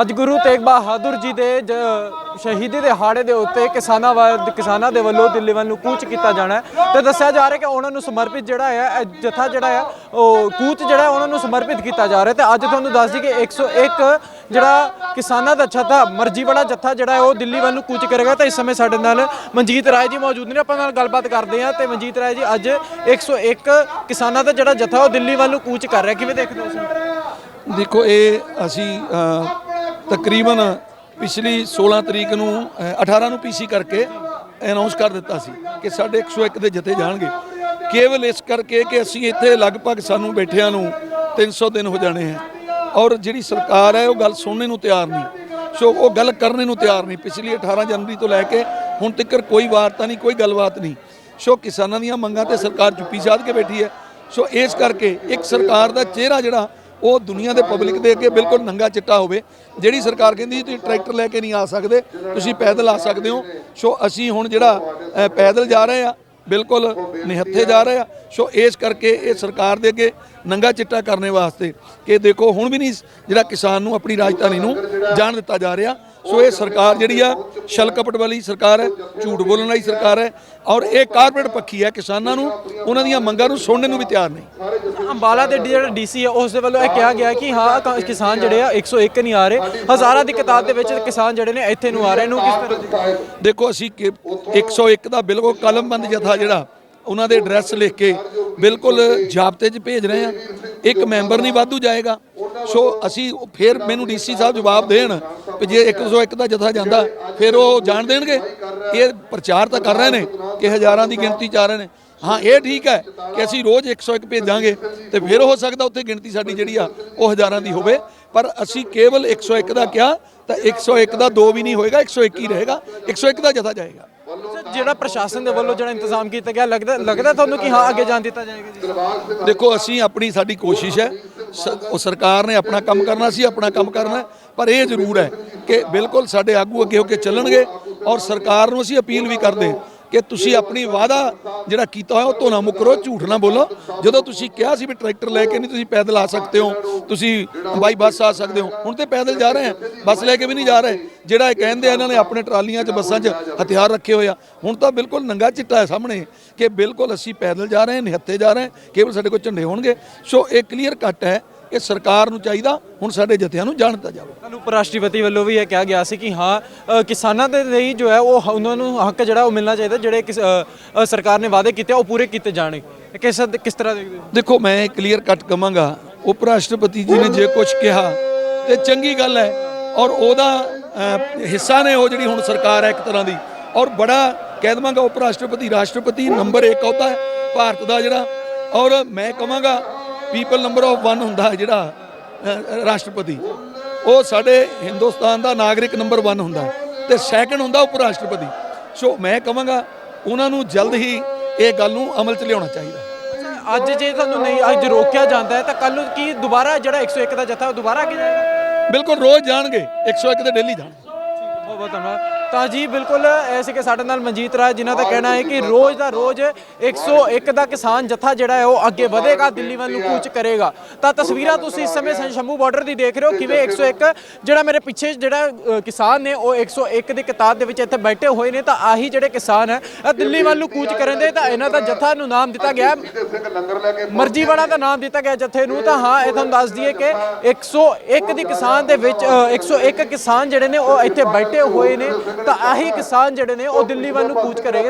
ਅੱਜ ਗੁਰੂ ਤੇਗ ਬਹਾਦਰ ਜੀ ਦੇ ਜ- ਸ਼ਹੀਦੀ ਦਿਹਾੜੇ ਦੇ ਉੱਤੇ ਕਿਸਾਨਾਂ ਵੱਲ ਕਿਸਾਨਾਂ ਦੇ ਵੱਲੋਂ ਦਿੱਲੀ ਵੱਲ ਨੂੰ ਕੂਚ ਕੀਤਾ ਜਾਣਾ ਹੈ। ਤੇ ਦੱਸਿਆ ਜਾ ਰਿਹਾ ਕਿ ਉਹਨਾਂ ਨੂੰ ਸਮਰਪਿਤ ਜਿਹੜਾ ਹੈ ਜਥਾ ਜਿਹੜਾ ਹੈ, ਉਹ ਕੂਚ ਜਿਹੜਾ ਹੈ, ਉਹਨਾਂ ਨੂੰ ਸਮਰਪਿਤ ਕੀਤਾ ਜਾ ਰਿਹਾ ਤੇ ਅੱਜ ਤੁਹਾਨੂੰ ਦੱਸ ਦਈਏ ਕਿ 101 ਜਿਹੜਾ ਕਿਸਾਨਾਂ ਦਾ ਜਥਾ, ਮਰਜ਼ੀ ਵਾਲਾ ਜੱਥਾ ਜਿਹੜਾ ਹੈ, ਉਹ ਦਿੱਲੀ ਵੱਲ ਨੂੰ ਕੂਚ ਕਰੇਗਾ। ਤਾਂ ਇਸ ਸਮੇਂ ਸਾਡੇ ਨਾਲ ਮਨਜੀਤ ਰਾਏ ਜੀ ਮੌਜੂਦ ਨੇ। ਆਪਾਂ ਨਾਲ ਗੱਲਬਾਤ ਕਰਦੇ ਹਾਂ। ਤੇ ਮਨਜੀਤ ਰਾਏ ਜੀ, ਅੱਜ 101 ਕਿਸਾਨਾਂ ਦਾ ਜਿਹੜਾ ਜੱਥਾ, ਉਹ ਦਿੱਲੀ ਵੱਲ ਨੂੰ ਕੂਚ ਕਰ ਰਿਹਾ ਕਿਵੇਂ ਦੇਖਦੇ ਹੋ ਤੁਸੀਂ ਦੇਖੋ, ਇਹ ਅਸੀਂ ਤਕਰੀਬਨ ਪਿਛਲੀ 16 ਤਰੀਕ ਨੂੰ ਅ, 18 ਨੂੰ ਪੀਸੀ ਕਰਕੇ ਅਨਾਉਂਸ ਕਰ ਦਿੱਤਾ ਸੀ ਕਿ ਸਾਡੇ 101 ਦੇ ਜਥੇ ਜਾਣਗੇ। ਕੇਵਲ ਇਸ ਕਰਕੇ ਕਿ ਅਸੀਂ ਇੱਥੇ ਲਗਭਗ ਸਾਨੂੰ ਬੈਠਿਆਂ ਨੂੰ 300 ਦਿਨ ਹੋ ਜਾਣੇ ਹੈ। ਔਰ ਜਿਹੜੀ ਸਰਕਾਰ ਹੈ ਉਹ ਗੱਲ ਸੁਣਨੇ ਨੂੰ ਤਿਆਰ ਨਹੀਂ। ਸੋ ਉਹ ਗੱਲ ਕਰਨੇ ਨੂੰ ਤਿਆਰ ਨਹੀਂ। ਪਿਛਲੀ 18 ਜਨਵਰੀ ਤੋਂ ਲੈ ਕੇ ਹੁਣ ਤੱਕ ਕੋਈ ਵਾਰਤਾ ਨਹੀਂ ਕੋਈ ਗੱਲਬਾਤ ਨਹੀਂ। ਸੋ ਕਿਸਾਨਾਂ ਦੀਆਂ ਮੰਗਾਂ ਤੇ ਸਰਕਾਰ ਚੁੱਪੀ ਸਾਧ ਕੇ ਬੈਠੀ ਹੈ। ਸੋ ਇਸ ਕਰਕੇ ਇੱਕ ਸਰਕਾਰ ਦਾ ਚਿਹਰਾ ਜਿਹੜਾ ਉਹ ਦੁਨੀਆ ਦੇ ਪਬਲਿਕ ਦੇ ਅੱਗੇ ਬਿਲਕੁਲ ਨੰਗਾ ਚਿੱਟਾ ਹੋਵੇ। ਜਿਹੜੀ ਸਰਕਾਰ ਕਹਿੰਦੀ ਤੁਸੀਂ ਟਰੈਕਟਰ ਲੈ ਕੇ ਨਹੀਂ ਆ ਸਕਦੇ, ਤੁਸੀਂ ਪੈਦਲ ਆ ਸਕਦੇ ਹੋ। ਸੋ ਅਸੀਂ ਹੁਣ ਜਿਹੜਾ ਪੈਦਲ ਜਾ ਰਹੇ ਆ ਬਿਲਕੁਲ ਨਿਹੱਥੇ ਜਾ ਰਹੇ ਆ ਸੋ ਇਸ ਕਰਕੇ ਇਹ ਸਰਕਾਰ ਦੇ ਅੱਗੇ ਨੰਗਾ ਚਿੱਟਾ ਕਰਨੇ ਵਾਸਤੇ ਕਿ ਦੇਖੋ, ਹੁਣ ਵੀ ਨਹੀਂ ਜਿਹੜਾ ਕਿਸਾਨ ਨੂੰ, ਆਪਣੀ ਰਾਜਧਾਨੀ ਨੂੰ ਜਾਣ ਦਿੱਤਾ ਜਾ ਰਿਹਾ। ਸੋ ਇਹ ਸਰਕਾਰ ਜਿਹੜੀ ਆ ਛਲ ਕਪਟ ਵਾਲੀ ਸਰਕਾਰ ਹੈ ਝੂਠ ਬੋਲਣ ਵਾਲੀ ਸਰਕਾਰ ਹੈ ਔਰ ਇਹ ਕਾਰਪੋਰੇਟ ਪੱਖੀ ਹੈ ਕਿਸਾਨਾਂ ਨੂੰ ਉਹਨਾਂ ਦੀਆਂ ਮੰਗਾਂ ਨੂੰ ਸੁਣਨ ਨੂੰ ਵੀ ਤਿਆਰ ਨਹੀਂ। ਅੰਬਾਲਾ ਦੇ ਜਿਹੜਾ ਡੀਸੀ ਹੈ ਉਸ ਦੇ ਵੱਲੋਂ ਇਹ ਕਿਹਾ ਗਿਆ ਕਿ ਹਾਂ ਕਿਸਾਨ ਜਿਹੜੇ ਆ 101 ਨਹੀਂ ਆ ਰਹੇ। ਹਜ਼ਾਰਾਂ ਦੀ ਕਿਤਾਬ ਦੇ ਵਿੱਚ ਕਿਸਾਨ ਜਿਹੜੇ ਨੇ ਇੱਥੇ ਨੂੰ ਆ ਰਹੇ ਨੂੰ ਕਿਸ ਤਰ੍ਹਾਂ ਦੇਖੋ ਅਸੀਂ ਕਿ 101 ਦਾ ਬਿਲਕੁਲ ਕਲਮਬੰਦ ਜਥਾ ਜਿਹੜਾ ਉਹਨਾਂ ਦੇ ਐਡਰੈਸ ਲਿਖ ਕੇ ਬਿਲਕੁਲ ਜਾਬਤੇ 'ਚ ਭੇਜ ਰਹੇ ਆ ਇੱਕ ਮੈਂਬਰ ਨਹੀਂ ਵਾਧੂ ਜਾਏਗਾ। ਸੋ ਅਸੀਂ ਫਿਰ ਮੈਨੂੰ ਡੀਸੀ ਸਾਹਿਬ ਜਵਾਬ ਦੇਣ ਕਿ ਜੇ 101 ਦਾ ਜਥਾ ਜਾਂਦਾ ਫਿਰ ਉਹ ਜਾਣ ਦੇਣਗੇ? ਇਹ ਪ੍ਰਚਾਰ ਤਾਂ ਕਰ ਰਹੇ ਨੇ ਕਿ ਹਜ਼ਾਰਾਂ ਦੀ ਗਿਣਤੀ ਚ ਆ ਰਹੇ ਨੇ। ਹਾਂ ਇਹ ਠੀਕ ਹੈ ਕਿ ਅਸੀਂ ਰੋਜ਼ 101 ਭੇਜਾਂਗੇ ਤੇ ਫਿਰ ਹੋ ਸਕਦਾ ਉੱਥੇ ਗਿਣਤੀ ਸਾਡੀ ਜਿਹੜੀ ਆ ਉਹ ਹਜ਼ਾਰਾਂ ਦੀ ਹੋਵੇ। ਪਰ ਅਸੀਂ ਕੇਵਲ 101 ਦਾ ਕਿਹਾ ਤਾਂ 101 ਦਾ ਦੋ ਵੀ ਨਹੀਂ ਹੋਏਗਾ 101 ਹੀ ਰਹੇਗਾ 101 ਦਾ ਜਥਾ ਜਾਏਗਾ। ਜਿਹੜਾ ਪ੍ਰਸ਼ਾਸਨ ਦੇ ਵੱਲੋਂ ਜਿਹੜਾ ਇੰਤਜ਼ਾਮ ਕੀਤਾ ਗਿਆ ਲੱਗਦਾ ਲੱਗਦਾ ਤੁਹਾਨੂੰ ਕਿ ਹਾਂ ਅੱਗੇ ਜਾਣ ਦਿੱਤਾ ਜਾਏਗਾ ਜੀ? ਦੇਖੋ ਅਸੀਂ ਆਪਣੀ ਸਾਡੀ ਕੋਸ਼ਿਸ਼ ਹੈ ਉਹ ਸਰਕਾਰ ਨੇ ਆਪਣਾ ਕੰਮ ਕਰਨਾ ਸੀ, ਆਪਣਾ ਕੰਮ ਕਰਨਾ ਪਰ ਇਹ ਜ਼ਰੂਰ ਹੈ ਕਿ ਬਿਲਕੁਲ ਸਾਡੇ ਆਗੂ ਅੱਗੇ ਹੋ ਕੇ ਚੱਲਣਗੇ ਔਰ ਸਰਕਾਰ ਨੂੰ ਅਸੀਂ ਅਪੀਲ ਵੀ ਕਰਦੇ ਕਿ ਤੁਸੀਂ ਆਪਣੀ ਵਾਅਦਾ ਜਿਹੜਾ ਕੀਤਾ ਹੋਇਆ ਉਹ ਤੋਂ ਨਾ ਮੁਕਰੋ ਝੂਠ ਨਾ ਬੋਲੋ। ਜਦੋਂ ਤੁਸੀਂ ਕਿਹਾ ਸੀ ਵੀ ਟਰੈਕਟਰ ਲੈ ਕੇ ਨਹੀਂ ਤੁਸੀਂ ਪੈਦਲ ਆ ਸਕਦੇ ਹੋ, ਤੁਸੀਂ ਬਾਈ ਬੱਸ ਆ ਸਕਦੇ ਹੋ, ਹੁਣ ਤੇ ਪੈਦਲ ਜਾ ਰਹੇ ਆ ਬੱਸ ਲੈ ਕੇ ਵੀ ਨਹੀਂ ਜਾ ਰਹੇ। ਜਿਹੜਾ ਇਹ ਕਹਿੰਦੇ ਆ, ਇਹਨਾਂ ਨੇ ਆਪਣੇ ਟਰਾਲੀਆਂ 'ਚ, ਬੱਸਾਂ 'ਚ ਹਥਿਆਰ ਰੱਖੇ ਹੋਏ ਆ। ਹੁਣ ਤਾਂ ਬਿਲਕੁਲ ਨੰਗਾ ਚਿੱਟਾ ਹੈ ਸਾਹਮਣੇ ਕਿ ਬਿਲਕੁਲ ਅਸੀਂ ਪੈਦਲ ਜਾ ਰਹੇ ਹਾਂ ਨਿਹੱਥੇ ਜਾ ਰਹੇ ਹਾਂ ਕੇਵਲ ਸਾਡੇ ਕੋਲ ਝੰਡੇ ਹੋਣਗੇ। ਸੋ ਇਹ ਕਲੀਅਰ ਕੱਟ ਹੈ ਕਿ ਸਰਕਾਰ ਨੂੰ ਚਾਹੀਦਾ ਹੁਣ ਸਾਡੇ ਜਥਿਆਂ ਨੂੰ ਜਾਣਤਾ ਜਾਵੇ। ਤੁਹਾਨੂੰ ਉਪ ਰਾਸ਼ਟਰਪਤੀ ਵੱਲੋਂ ਵੀ ਇਹ ਕਿਹਾ ਗਿਆ ਸੀ ਕਿ ਹਾਂ ਕਿਸਾਨਾਂ ਦੇ ਲਈ ਜੋ ਹੈ ਉਹ ਉਹਨਾਂ ਨੂੰ ਹੱਕ ਜਿਹੜਾ ਉਹ ਮਿਲਣਾ ਚਾਹੀਦਾ ਜਿਹੜੇ ਕਿਸ- ਸਰਕਾਰ ਨੇ ਵਾਅਦੇ ਕੀਤੇ ਉਹ ਪੂਰੇ ਕੀਤੇ ਇਹ ਕਿਸ ਕਿਸ ਤਰ੍ਹਾਂ ਦੇਖਦੇ ਦੇਖੋ ਮੈਂ ਕਲੀਅਰ ਕੱਟ ਕਵਾਂਗਾ ਉਪ ਰਾਸ਼ਟਰਪਤੀ ਜੀ ਨੇ ਜੇ ਕੁਝ ਕਿਹਾ ਤੇ ਚੰਗੀ ਗੱਲ ਹੈ ਔਰ ਉਹਦਾ ਹਿੱਸਾ ਨੇ ਉਹ ਜਿਹੜੀ ਹੁਣ ਸਰਕਾਰ ਹੈ ਇੱਕ ਤਰ੍ਹਾਂ ਦੀ ਔਰ ਬੜਾ ਕਹਿ ਦਵਾਂਗਾ ਉਪ ਰਾਸ਼ਟਰਪਤੀ ਰਾਸ਼ਟਰਪਤੀ ਨੰਬਰ 1 ਹੁੰਦਾ ਹੈ ਭਾਰਤ ਦਾ ਜਿਹੜਾ ਔਰ ਮੈਂ ਕਵਾਂਗਾ ਪੀਪਲ ਨੰਬਰ ਆਫ 1 ਹੁੰਦਾ ਜਿਹੜਾ ਰਾਸ਼ਟਰਪਤੀ। ਉਹ ਸਾਡੇ ਹਿੰਦੁਸਤਾਨ ਦਾ ਨਾਗਰਿਕ ਨੰਬਰ 1 ਹੁੰਦਾ ਤੇ ਸੈਕੰਡ ਹੁੰਦਾ ਉਪ ਰਾਸ਼ਟਰਪਤੀ ਸੋ ਮੈਂ ਕਵਾਂਗਾ ਉਹਨਾਂ ਨੂੰ ਜਲਦ ਹੀ ਇਹ ਗੱਲ ਨੂੰ ਅਮਲ 'ਚ ਲਿਆਉਣਾ ਚਾਹੀਦਾ ਅੱਜ ਜੇ ਤੁਹਾਨੂੰ ਨਹੀਂ ਅੱਜ ਰੋਕਿਆ ਜਾਂਦਾ ਹੈ ਤਾਂ ਕੱਲ ਨੂੰ ਕੀ ਦੁਬਾਰਾ ਜਿਹੜਾ 101 ਦਾ ਜਥਾ ਉਹ ਦੁਬਾਰਾ ਅੱਗੇ ਜਾਏਗਾ? ਬਿਲਕੁਲ ਰੋਜ਼ ਜਾਣਗੇ 101 ਤੇ ਡੇਲੀ ਜਾਣਗੇ। ਬਹੁਤ ਬਹੁਤ ਧੰਨਵਾਦ। ਤਾਂ ਜੀ ਬਿਲਕੁਲ ਐਸੇ ਕਿ ਸਾਡੇ ਨਾਲ ਮਨਜੀਤ ਰਾਏ ਜਿਨ੍ਹਾਂ ਦਾ ਕਹਿਣਾ ਹੈ ਕਿ ਰੋਜ਼ ਦਾ ਰੋਜ਼ 101 ਦਾ ਕਿਸਾਨ ਜਥਾ ਜਿਹੜਾ ਹੈ ਉਹ ਅੱਗੇ ਵਧੇਗਾ ਦਿੱਲੀ ਵੱਲ ਨੂੰ ਕੂਚ ਕਰੇਗਾ। ਤਾਂ ਤਸਵੀਰਾਂ ਤੁਸੀਂ ਇਸ ਸਮੇਂ ਸ਼ੰਭੂ ਬਾਰਡਰ ਦੀ ਦੇਖ ਰਹੇ ਹੋ ਕਿਵੇਂ 101 ਜਿਹੜਾ ਮੇਰੇ ਪਿੱਛੇ ਜਿਹੜਾ ਕਿਸਾਨ ਨੇ ਉਹ 101 ਦੀ ਕਿਤਾਬ ਦੇ ਵਿੱਚ ਇੱਥੇ ਬੈਠੇ ਹੋਏ ਨੇ ਤਾਂ ਆਹੀ ਜਿਹੜੇ ਕਿਸਾਨ ਹੈ ਇਹ ਦਿੱਲੀ ਵੱਲ ਨੂੰ ਕੂਚ ਕਰਨ ਦੇ ਤਾਂ ਇਹਨਾਂ ਦਾ ਜਥਾ ਨੂੰ ਨਾਮ ਦਿੱਤਾ ਗਿਆ। ਮਰਜ਼ੀ ਵਾਲਾ ਦਾ ਨਾਮ ਦਿੱਤਾ ਗਿਆ ਜਥੇ ਨੂੰ ਤਾਂ ਹਾਂ ਇਹ ਤੁਹਾਨੂੰ ਦੱਸ ਦਈਏ ਕਿ 101 ਦੀ ਕਿਸਾਨ ਦੇ ਵਿੱਚ ਅ, 101 ਕਿਸਾਨ ਜਿਹੜੇ ਨੇ ਉਹ ਇੱਥੇ ਬੈਠੇ ਹੋਏ ਨੇ। ਤਾਂ ਆਹੀ ਕਿਸਾਨ ਜਿਹੜੇ ਨੇ ਉਹ ਦਿੱਲੀ ਵੱਲ ਨੂੰ ਕੂਚ ਕਰੇਗੇ।